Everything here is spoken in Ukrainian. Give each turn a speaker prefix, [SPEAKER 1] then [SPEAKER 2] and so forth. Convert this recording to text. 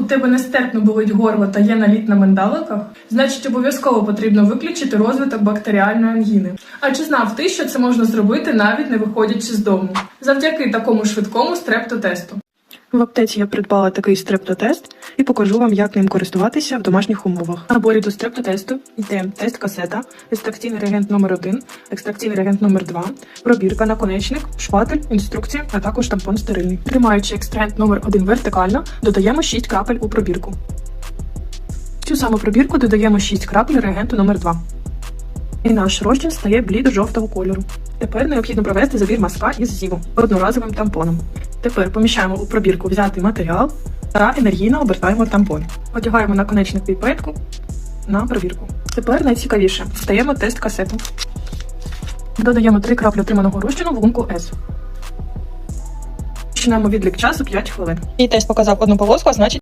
[SPEAKER 1] У тебе нестерпно болить горло та є наліт на миндаликах? Значить, обов'язково потрібно виключити розвиток бактеріальної ангіни. А чи знав ти, що це можна зробити навіть не виходячи з дому? Завдяки такому швидкому стрептотесту.
[SPEAKER 2] В аптеці я придбала такий стрептотест і покажу вам, як ним користуватися в домашніх умовах. В наборі до стрептотесту йде тест касета, екстракційний реагент номер 1 екстракційний реагент номер 2 пробірка, наконечник, шпатель, інструкція, а також тампон стерильний. Тримаючи екстрагент номер 1 вертикально, додаємо 6 крапель у пробірку. Цю саму пробірку додаємо 6 крапель реагенту номер 2 І наш розчин стає блідо-жовтого кольору. Тепер необхідно провести забір маска із зіву одноразовим тампоном. Тепер поміщаємо у пробірку взятий матеріал та енергійно обертаємо тампон. Одягаємо наконечник піпетку на пробірку. Тепер найцікавіше встаємо тест касету. Додаємо 3 краплі отриманого розчину в лунку S. Починаємо відлік часу 5 хвилин.
[SPEAKER 3] І тест показав одну полоску, а значить